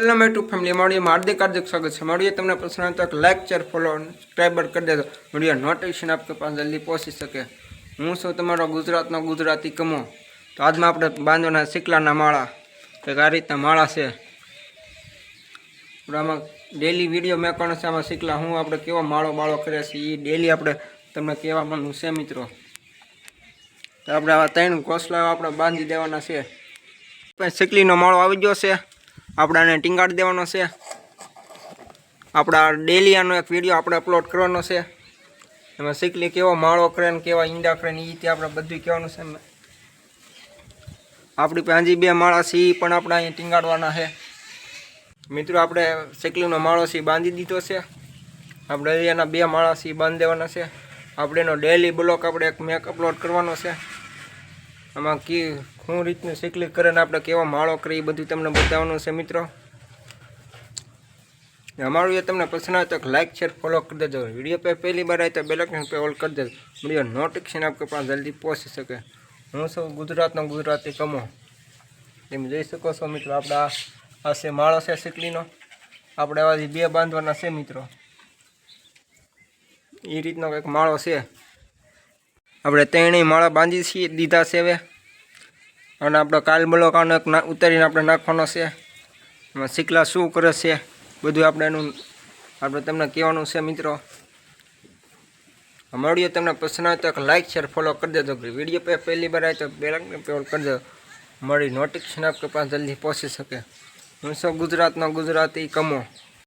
Hello મેં two family મળીએ હાર્દિક હાર્દિક સ્વાગત છે. મળીએ તમને પસંદ આવે તો એક લાઈક શેર ફોલો સબસ્ક્રાઈબર કરી દેજો. મળીએ નોટિફિકેશન આપકે પાસે જલ્દી પહોંચી શકે. હું છું તમારો ગુજરાતનો ગુજરાતી કમો. તો આજમાં આપણે બાંધવાના શીકલાના માળા. કે આ રીતના માળા છે. આમાં ડેલી વીડિયો મેં કોણ છે આમાં શીકલા હું આપણે કેવો માળો બાળો કરે છે એ ડેલી આપણે તમને કહેવાનું છે મિત્રો. તો આપણે આવા ત્રણ કોસલા આપણે બાંધી દેવાના છે. શીકલીનો માળો આવી ગયો છે. આપણે આને ટીંગાડી દેવાનો છે. આપણા ડેલી એક વીડિયો આપણે અપલોડ કરવાનો છે. એમાં શીકલી કેવો માળો કરે ને કેવા ઈંડા કરે ને એ રીતે આપણે બધું કહેવાનું છે. આપણી પાંજી બે માળા છે પણ આપણે અહીંયા ટીંગાડવાના છે. મિત્રો, આપણે શીકલીનો માળો છે બાંધી દીધો છે. આપણે એના બે માળા છે બાંધી દેવાના છે. આપણે એનો ડેલી બ્લોક આપણે એક મેક અપલોડ કરવાનો છે. આમાં કી શું રીતનું સિકલી કરે ને આપણે કેવા માળો કરે એ બધું તમને બતાવવાનું છે, મિત્રો. અમારું એ તમને પસંદ આવે તો લાઇક શેર ફોલો કરી દેજો. વીડિયો પે પહેલી બાર આવે તો બેલકન પે ઓલ કરી દેજો. વીડિયો નોટિફિકેશન આપકે પણ જલ્દી પહોંચી શકે. હું સૌ ગુજરાતનો ગુજરાતી કમો. તમે જોઈ શકો છો, મિત્રો આપણે આ આ છે માળો છે સિકલીનો આપણે આવાથી બે બાંધવાના છે, મિત્રો. એ રીતનો કંઈક માળો છે. આપણે ત્રણેય માળા બાંધી છીએ, દીધા છે હવે. અને આપણો કાલ બ્લોકાનો એક ના ઉતારીને આપણે નાખવાનો છે. એમાં શીખલા શું કરે છે, બધું આપણે એનું આપણે તમને કહેવાનું છે, મિત્રો. મળીએ તમને પસંદ આવે તો એક લાઇક શેર ફોલો કરી દેજો. વીડિયો પે પહેલી વાર આવે તો બેલકને પેલ કરી દેજો. મળી નોટિફિકેશન આપકે પાસે જલ્દી પહોંચી શકે. હું શું ગુજરાતનો ગુજરાતી કમો.